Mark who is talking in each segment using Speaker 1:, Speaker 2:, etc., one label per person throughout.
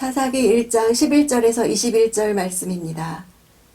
Speaker 1: 사사기 1장 11절에서 21절 말씀입니다.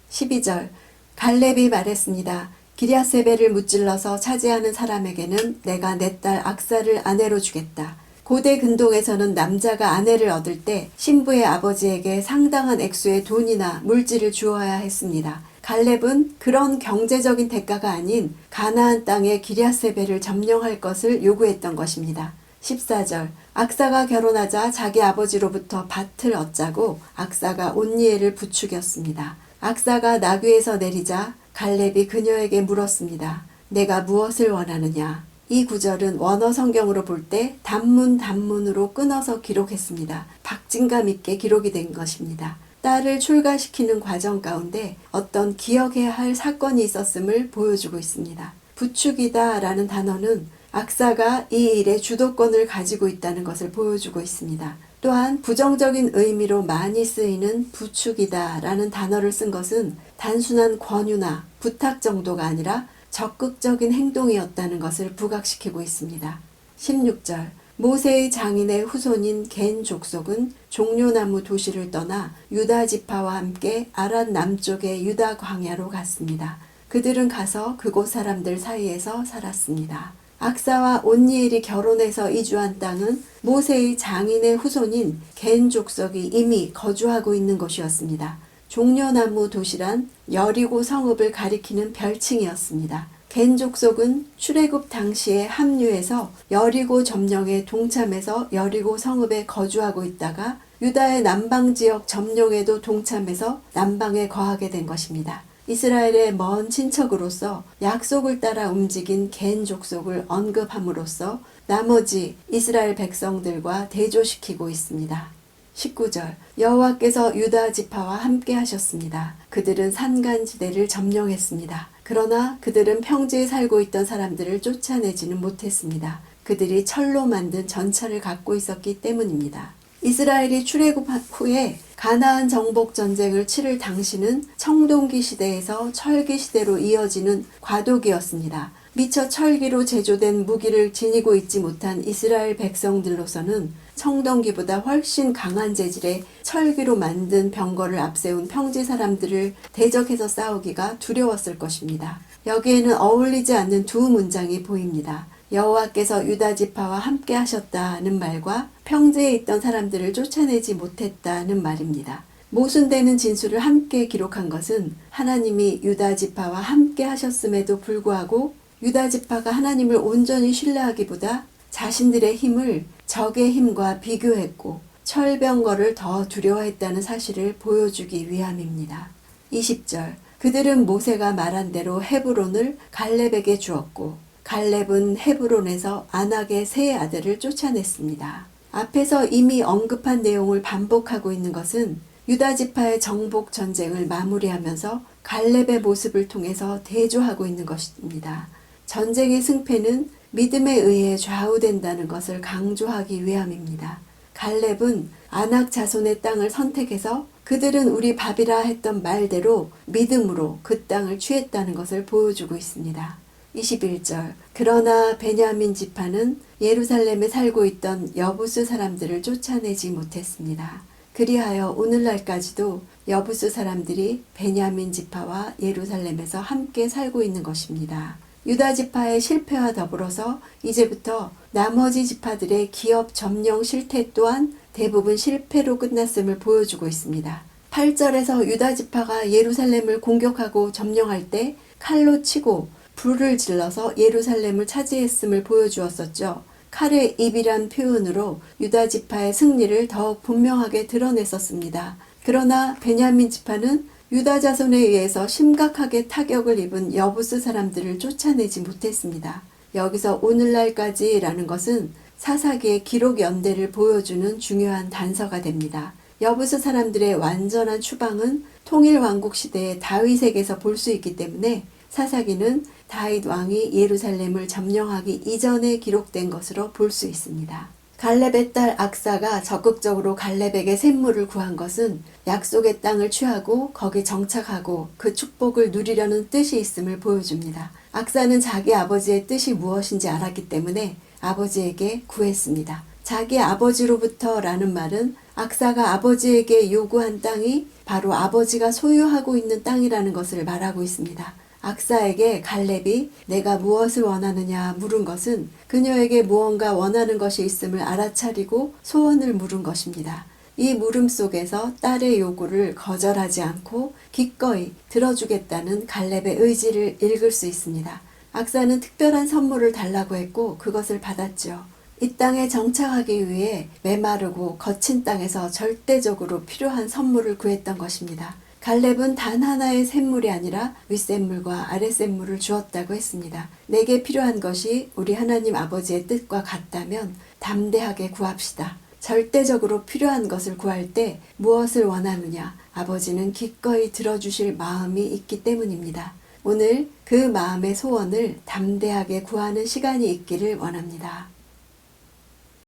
Speaker 1: 12절 갈렙이 말했습니다. 기리아세벨을 무찔러서 차지하는 사람에게는 내가 내 딸 악사를 아내로 주겠다. 고대 근동에서는 남자가 아내를 얻을 때 신부의 아버지에게 상당한 액수의 돈이나 물질을 주어야 했습니다. 갈렙은 그런 경제적인 대가가 아닌 가나안 땅의 기리아세벨을 점령할 것을 요구했던 것입니다. 14절 악사가 결혼하자 자기 아버지로부터 밭을 얻자고 악사가 온니엘을 부추겼습니다. 악사가 나귀에서 내리자 갈렙이 그녀에게 물었습니다. 내가 무엇을 원하느냐? 이 구절은 원어 성경으로 볼 때 단문 단문으로 끊어서 기록했습니다. 박진감 있게 기록이 된 것입니다. 딸을 출가시키는 과정 가운데 어떤 기억해야 할 사건이 있었음을 보여주고 있습니다. 부축이다 라는 단어는 악사가 이 일의 주도권을 가지고 있다는 것을 보여주고 있습니다. 또한 부정적인 의미로 많이 쓰이는 부축이다 라는 단어를 쓴 것은 단순한 권유나 부탁 정도가 아니라 적극적인 행동이었다는 것을 부각시키고 있습니다. 16절 모세의 장인의 후손인 겐 족속은 종려나무 도시를 떠나 유다 지파와 함께 아란 남쪽의 유다 광야로 갔습니다. 그들은 가서 그곳 사람들 사이에서 살았습니다. 악사와 온니엘이 결혼해서 이주한 땅은 모세의 장인의 후손인 겐 족속이 이미 거주하고 있는 곳이었습니다. 종려나무 도시란 여리고 성읍을 가리키는 별칭이었습니다. 겐 족속은 출애굽 당시에 합류해서 여리고 점령에 동참해서 여리고 성읍에 거주하고 있다가 유다의 남방 지역 점령에도 동참해서 남방에 거하게 된 것입니다. 이스라엘의 먼 친척으로서 약속을 따라 움직인 겐 족속을 언급함으로써 나머지 이스라엘 백성들과 대조시키고 있습니다. 19절 여호와께서 유다 지파와 함께 하셨습니다. 그들은 산간지대를 점령했습니다. 그러나 그들은 평지에 살고 있던 사람들을 쫓아내지는 못했습니다. 그들이 철로 만든 전차를 갖고 있었기 때문입니다. 이스라엘이 출애굽 후에 가나안 정복 전쟁을 치를 당시는 청동기 시대에서 철기 시대로 이어지는 과도기였습니다. 미처 철기로 제조된 무기를 지니고 있지 못한 이스라엘 백성들로서는 청동기보다 훨씬 강한 재질의 철기로 만든 병거를 앞세운 평지 사람들을 대적해서 싸우기가 두려웠을 것입니다. 여기에는 어울리지 않는 두 문장이 보입니다. 여호와께서 유다 지파와 함께 하셨다는 말과 평지에 있던 사람들을 쫓아내지 못했다는 말입니다. 모순되는 진술을 함께 기록한 것은 하나님이 유다 지파와 함께 하셨음에도 불구하고 유다 지파가 하나님을 온전히 신뢰하기보다 자신들의 힘을 적의 힘과 비교했고 철병거를 더 두려워했다는 사실을 보여주기 위함입니다. 20절 그들은 모세가 말한 대로 헤브론을 갈렙에게 주었고 갈렙은 헤브론에서 안악의 세 아들을 쫓아냈습니다. 앞에서 이미 언급한 내용을 반복하고 있는 것은 유다 지파의 정복 전쟁을 마무리하면서 갈렙의 모습을 통해서 대조하고 있는 것입니다. 전쟁의 승패는 믿음에 의해 좌우된다는 것을 강조하기 위함입니다. 갈렙은 안악 자손의 땅을 선택해서 그들은 우리 밥이라 했던 말대로 믿음으로 그 땅을 취했다는 것을 보여주고 있습니다. 21절 그러나 베냐민 지파는 예루살렘에 살고 있던 여부스 사람들을 쫓아내지 못했습니다. 그리하여 오늘날까지도 여부스 사람들이 베냐민 지파와 예루살렘에서 함께 살고 있는 것입니다. 유다 지파의 실패와 더불어서 이제부터 나머지 지파들의 기업 점령 실태 또한 대부분 실패로 끝났음을 보여주고 있습니다. 8절에서 유다 지파가 예루살렘을 공격하고 점령할 때 칼로 치고 불을 질러서 예루살렘을 차지했음을 보여주었었죠. 칼의 입이란 표현으로 유다 지파의 승리를 더욱 분명하게 드러냈었습니다. 그러나 베냐민 지파는 유다 자손에 의해서 심각하게 타격을 입은 여부스 사람들을 쫓아내지 못했습니다. 여기서 오늘날까지라는 것은 사사기의 기록 연대를 보여주는 중요한 단서가 됩니다. 여부스 사람들의 완전한 추방은 통일 왕국 시대의 다윗에게서 볼 수 있기 때문에 사사기는 다윗 왕이 예루살렘을 점령하기 이전에 기록된 것으로 볼 수 있습니다. 갈렙의 딸 악사가 적극적으로 갈렙에게 샘물을 구한 것은 약속의 땅을 취하고 거기 정착하고 그 축복을 누리려는 뜻이 있음을 보여줍니다. 악사는 자기 아버지의 뜻이 무엇인지 알았기 때문에 아버지에게 구했습니다. 자기 아버지로부터 라는 말은 악사가 아버지에게 요구한 땅이 바로 아버지가 소유하고 있는 땅이라는 것을 말하고 있습니다. 악사에게 갈렙이 내가 무엇을 원하느냐 물은 것은 그녀에게 무언가 원하는 것이 있음을 알아차리고 소원을 물은 것입니다. 이 물음 속에서 딸의 요구를 거절하지 않고 기꺼이 들어주겠다는 갈렙의 의지를 읽을 수 있습니다. 악사는 특별한 선물을 달라고 했고 그것을 받았죠. 이 땅에 정착하기 위해 메마르고 거친 땅에서 절대적으로 필요한 선물을 구했던 것입니다. 갈렙은 단 하나의 샘물이 아니라 윗샘물과 아랫샘물을 주었다고 했습니다. 내게 필요한 것이 우리 하나님 아버지의 뜻과 같다면 담대하게 구합시다. 절대적으로 필요한 것을 구할 때 무엇을 원하느냐? 아버지는 기꺼이 들어주실 마음이 있기 때문입니다. 오늘 그 마음의 소원을 담대하게 구하는 시간이 있기를 원합니다.